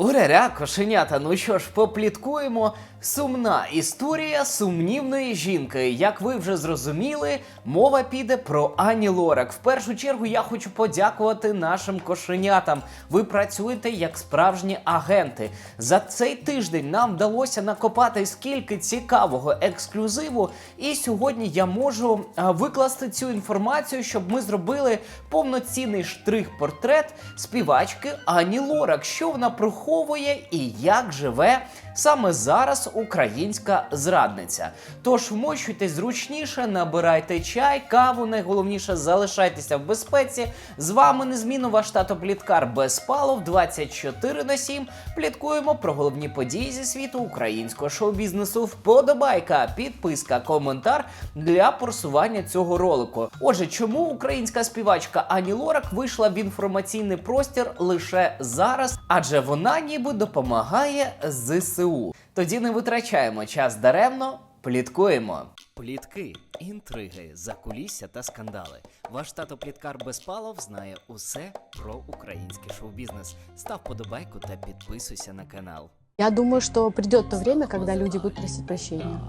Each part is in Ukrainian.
Ураря, кошенята, ну що ж, попліткуємо. Сумна історія сумнівної жінки. Як ви вже зрозуміли, мова піде про Ані Лорак. В першу чергу я хочу подякувати нашим кошенятам. Ви працюєте як справжні агенти. За цей тиждень нам вдалося накопати скільки цікавого ексклюзиву, і сьогодні я можу викласти цю інформацію, щоб ми зробили повноцінний штрих-портрет співачки Ані Лорак, що вона приховує і як живе саме зараз українська зрадниця. Тож вмощуйтесь зручніше, набирайте чай, каву. Найголовніше залишайтеся в безпеці. З вами незмінно ваш тато Пліткар Безпалов 24 на 7. Пліткуємо про головні події зі світу українського шоу-бізнесу. Вподобайка, підписка, коментар для просування цього ролику. Отже, чому українська співачка Ані Лорак вийшла в інформаційний простір лише зараз? Адже вона ніби допомагає ЗСУ. Тоді не витрачаємо час даремно, пліткуємо. Плітки, інтриги, закулісся та скандали. Ваш тато Пліткар Безпалов знає усе про український шоу-бізнес. Став подобайку та підписуйся на канал. Я думаю, что придет то время, когда люди будут просить прощения,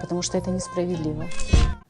потому что это несправедливо.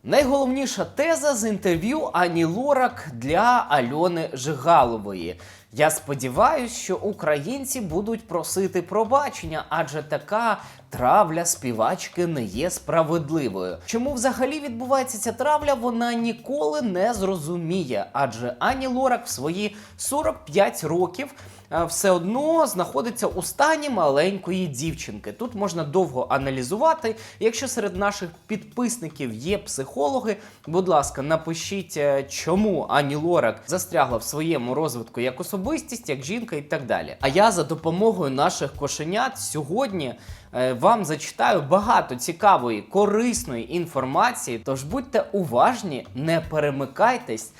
Найголовніша теза з інтерв'ю Ані Лорак для Альони Жигалової. Я сподіваюся, що українці будуть просити пробачення, адже така травля співачки не є справедливою. Чому взагалі відбувається ця травля, вона ніколи не зрозуміє, адже Ані Лорак в свої 45 років е, все одно знаходиться у стані маленької дівчинки. Тут можна довго аналізувати. Якщо серед наших підписників є психологи, будь ласка, напишіть, е, чому Ані Лорак застрягла в своєму розвитку як особистість, як жінка і так далі. А я за допомогою наших кошенят сьогодні. Е, Вам зачитаю багато цікавої, корисної інформації. Тож будьте уважні, не перемикайтесь.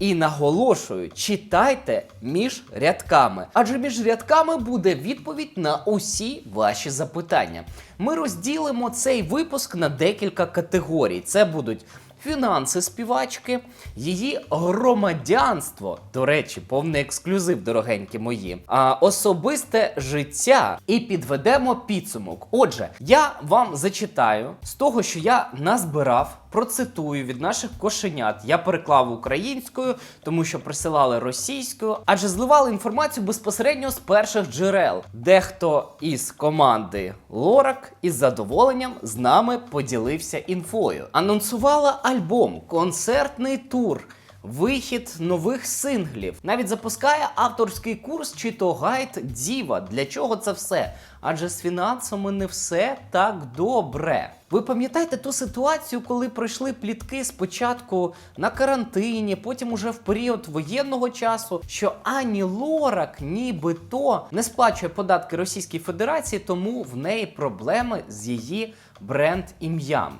І наголошую, читайте між рядками, адже між рядками буде відповідь на усі ваші запитання. Ми розділимо цей випуск на декілька категорій. Це будуть фінанси співачки, її громадянство. До речі, повний ексклюзив, дорогенькі мої, а особисте життя. І підведемо підсумок. Отже, я вам зачитаю з того, що я назбирав. Процитую від наших кошенят. Я переклав українською, тому що присилали російською, адже зливали інформацію безпосередньо з перших джерел. Дехто із команди Лорак із задоволенням з нами поділився інфою. Анонсувала альбом, концертний тур. Вихід нових синглів навіть запускає авторський курс чи то гайд Діва. Для чого це все? Адже з фінансами не все так добре. Ви пам'ятаєте ту ситуацію, коли пройшли плітки спочатку на карантині, потім уже в період воєнного часу, що Ані Лорак нібито не сплачує податки Російській Федерації, тому в неї проблеми з її бренд ім'ям.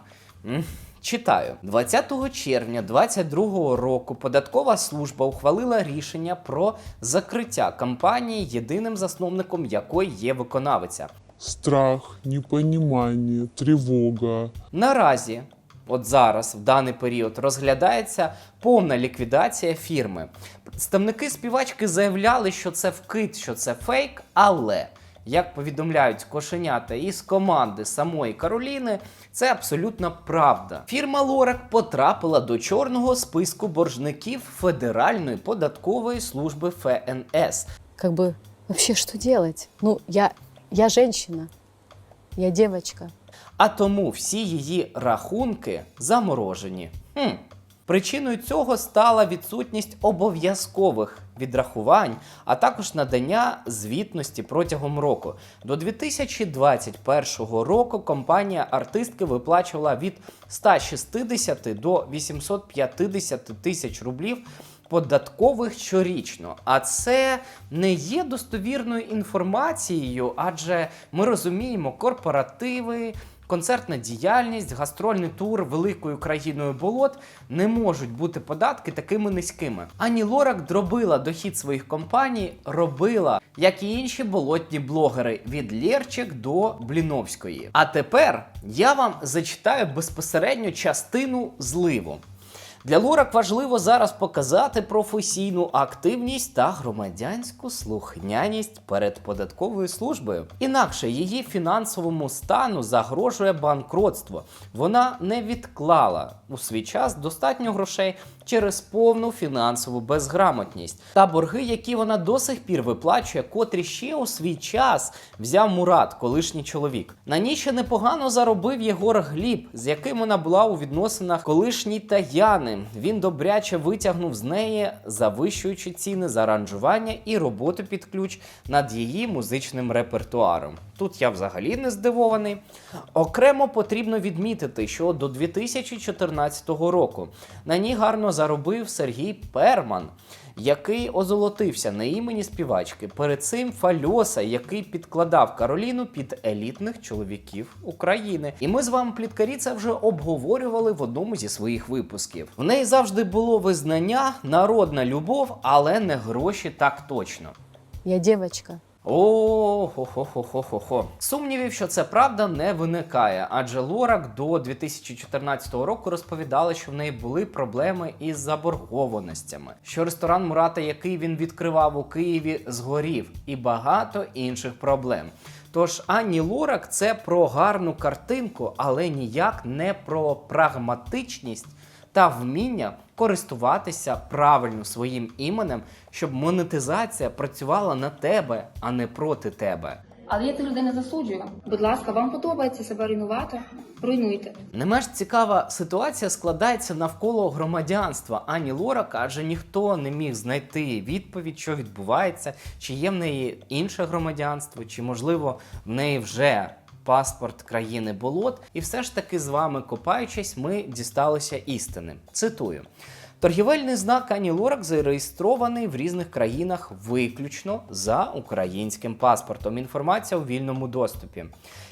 Читаю 20 червня 2022 року. Податкова служба ухвалила рішення про закриття компанії, єдиним засновником якої є виконавиця. Страх, непонимание, тревога. Наразі, от зараз, в даний період, розглядається повна ліквідація фірми. Представники співачки заявляли, що це вкид, що це фейк, але. Як повідомляють кошенята із команди самої Кароліни, це абсолютна правда. Фірма Лорак потрапила до чорного списку боржників Федеральної податкової служби ФНС. Как бы вообще что делать? Ну, я, я женщина, я девочка. А тому всі її рахунки заморожені. Хм. Причиною цього стала відсутність обов'язкових відрахувань, а також надання звітності протягом року. До 2021 року компанія артистки виплачувала від 160 до 850 тисяч рублів податкових щорічно. А це не є достовірною інформацією, адже ми розуміємо корпоративи. Концертна діяльність, гастрольний тур великою країною болот не можуть бути податки такими низькими. Ані Лорак дробила дохід своїх компаній, робила, як і інші болотні блогери, від Лєрчик до Бліновської. А тепер я вам зачитаю безпосередньо частину зливу. Для лурак важливо зараз показати професійну активність та громадянську слухняність перед податковою службою. Інакше її фінансовому стану загрожує банкротство. Вона не відклала у свій час достатньо грошей через повну фінансову безграмотність та борги, які вона до сих пір виплачує, котрі ще у свій час взяв Мурат, колишній чоловік. На ній ще непогано заробив Єгор Гліб, з яким вона була у відносинах колишній Таяни. Він добряче витягнув з неї, завищуючи ціни за аранжування і роботу під ключ над її музичним репертуаром. Тут я взагалі не здивований. Окремо потрібно відмітити, що до 2014 року на ній гарно заробив Сергій Перман, який озолотився на імені співачки. Перед цим Фальоса, який підкладав Кароліну під елітних чоловіків України. І ми з вами пліткарі це вже обговорювали в одному зі своїх випусків. В неї завжди було визнання, народна любов, але не гроші так точно. Я девочка. О, хо хо хо хо хо хо Сумнівів, що це правда, не виникає, адже Лорак до 2014 року розповідала, що в неї були проблеми із заборгованостями, що ресторан Мурата, який він відкривав у Києві, згорів, і багато інших проблем. Тож Ані Лорак це про гарну картинку, але ніяк не про прагматичність та вміння користуватися правильно своїм іменем, щоб монетизація працювала на тебе, а не проти тебе. Але я цих людей не засуджую. Будь ласка, вам подобається себе руйнувати? Руйнуйте. Не менш цікава ситуація складається навколо громадянства Ані Лорак, адже ніхто не міг знайти відповідь, що відбувається, чи є в неї інше громадянство, чи можливо в неї вже паспорт країни болот. І все ж таки з вами копаючись, ми дісталися істини. Цитую. Торгівельний знак Ані Лорак зареєстрований в різних країнах виключно за українським паспортом. Інформація у вільному доступі.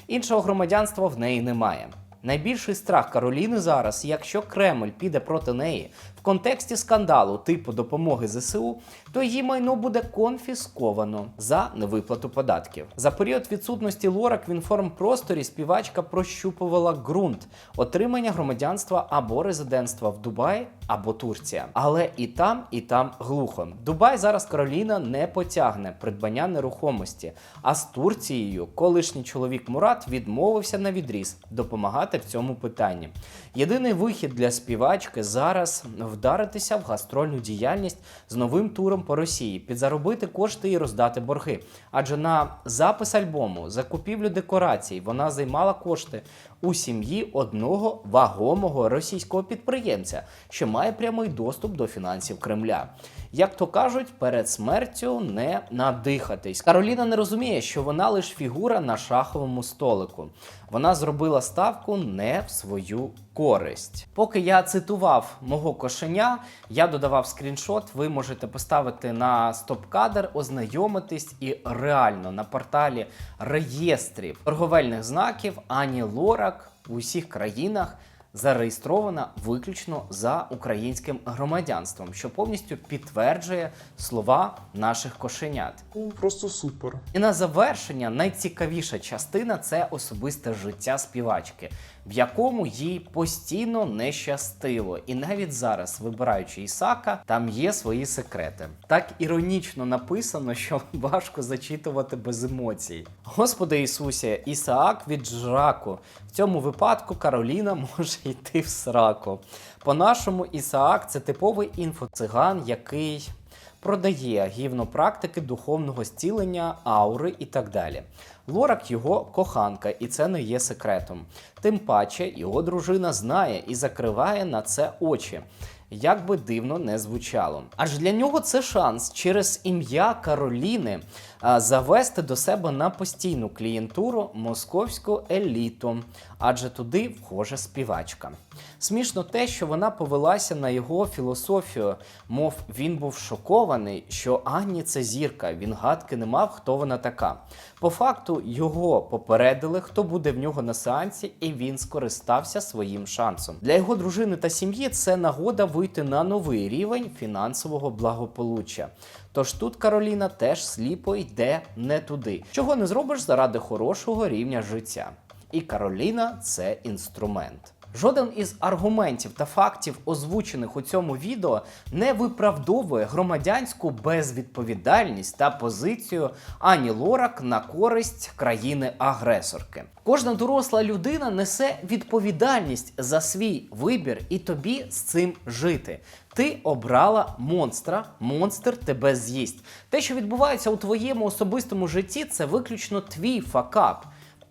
Іншого громадянства в неї немає. Найбільший страх Кароліни зараз, якщо Кремль піде проти неї контексті скандалу типу допомоги ЗСУ, то її майно буде конфісковано за невиплату податків. За період відсутності Лорак в інформпросторі співачка прощупувала ґрунт отримання громадянства або резидентства в Дубаї або Турція. Але і там, і там глухо. Дубай зараз Кароліна не потягне придбання нерухомості. А з Турцією колишній чоловік Мурат відмовився на відріз допомагати в цьому питанні. Єдиний вихід для співачки зараз вдаритися в гастрольну діяльність з новим туром по Росії, підзаробити кошти і роздати борги. Адже на запис альбому, закупівлю декорацій вона займала кошти у сім'ї одного вагомого російського підприємця, що має прямий доступ до фінансів Кремля. Як то кажуть, перед смертю не надихатись. Кароліна не розуміє, що вона лише фігура на шаховому столику. Вона зробила ставку не в свою користь. Поки я цитував мого кошеня, я додавав скріншот. Ви можете поставити на стоп-кадр, ознайомитись і реально на порталі реєстрів торговельних знаків Ані Лорак у усіх країнах зареєстрована виключно за українським громадянством, що повністю підтверджує слова наших кошенят. Ну, просто супер. І на завершення найцікавіша частина це особисте життя співачки, в якому їй постійно не щастило. І навіть зараз, вибираючи Ісака, там є свої секрети. Так іронічно написано, що важко зачитувати без емоцій. Господи Ісусе, Ісаак від жраку. В цьому випадку Кароліна може йти в сраку. По-нашому, Ісаак це типовий інфоциган, який продає гівнопрактики духовного зцілення, аури і так далі. Лорак його коханка, і це не є секретом. Тим паче його дружина знає і закриває на це очі. Як би дивно не звучало. Аж для нього це шанс через ім'я Кароліни завести до себе на постійну клієнтуру московську еліту, адже туди вхожа співачка. Смішно те, що вона повелася на його філософію, мов він був шокований, що Анні це зірка, він гадки не мав, хто вона така. По факту його попередили, хто буде в нього на сеансі, і він скористався своїм шансом. Для його дружини та сім'ї це нагода вийти на новий рівень фінансового благополуччя. Тож тут Кароліна теж сліпо йде не туди, чого не зробиш заради хорошого рівня життя. І Кароліна це інструмент. Жоден із аргументів та фактів, озвучених у цьому відео, не виправдовує громадянську безвідповідальність та позицію Ані Лорак на користь країни-агресорки. Кожна доросла людина несе відповідальність за свій вибір, і тобі з цим жити. Ти обрала монстра, монстр тебе з'їсть. Те, що відбувається у твоєму особистому житті, це виключно твій факап.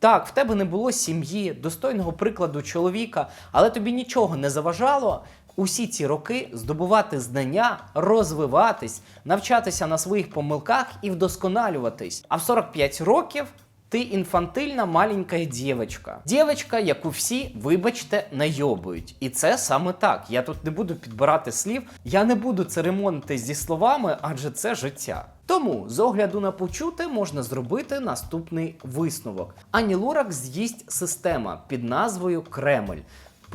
Так, в тебе не було сім'ї, достойного прикладу чоловіка, але тобі нічого не заважало усі ці роки здобувати знання, розвиватись, навчатися на своїх помилках і вдосконалюватись. А в 45 років ти інфантильна маленька дівчинка. Дівчинка, яку всі, вибачте, найобують. І це саме так. Я тут не буду підбирати слів, я не буду церемонити зі словами, адже це життя. Тому з огляду на почуте можна зробити наступний висновок. Ані Лорак з'їсть система під назвою Кремль.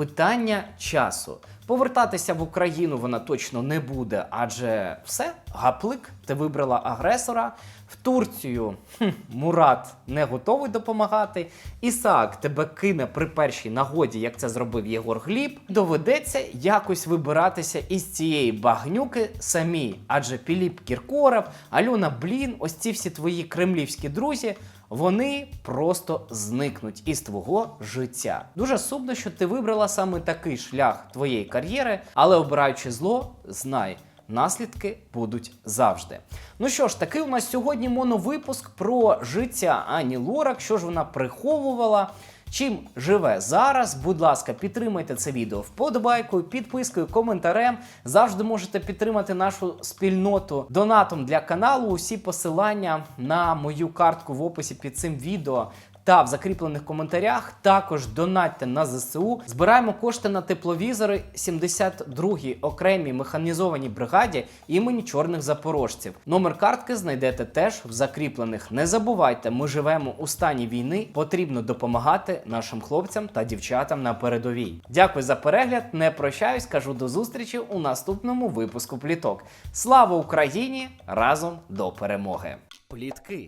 Питання часу. Повертатися в Україну вона точно не буде, адже все, гаплик, ти вибрала агресора. В Турцію хм, Мурат не готовий допомагати. Ісаак тебе кине при першій нагоді, як це зробив Єгор Гліб. Доведеться якось вибиратися із цієї багнюки самі. Адже Піліп Кіркоров, Альона Блін, ось ці всі твої кремлівські друзі. Вони просто зникнуть із твого життя. Дуже сумно, що ти вибрала саме такий шлях твоєї кар'єри, але обираючи зло, знай. Наслідки будуть завжди. Ну що ж, такий у нас сьогодні моновипуск про життя Ані Лорак, що ж вона приховувала. Чим живе зараз? Будь ласка, підтримайте це відео вподобайкою, підпискою, коментарем. Завжди можете підтримати нашу спільноту донатом для каналу. Усі посилання на мою картку в описі під цим відео. Та в закріплених коментарях також донатьте на ЗСУ. Збираємо кошти на тепловізори 72-й окремій механізованій бригаді імені чорних запорожців. Номер картки знайдете теж в закріплених. Не забувайте, ми живемо у стані війни. Потрібно допомагати нашим хлопцям та дівчатам на передовій. Дякую за перегляд. Не прощаюсь, кажу до зустрічі у наступному випуску пліток. Слава Україні! Разом до перемоги! Плітки,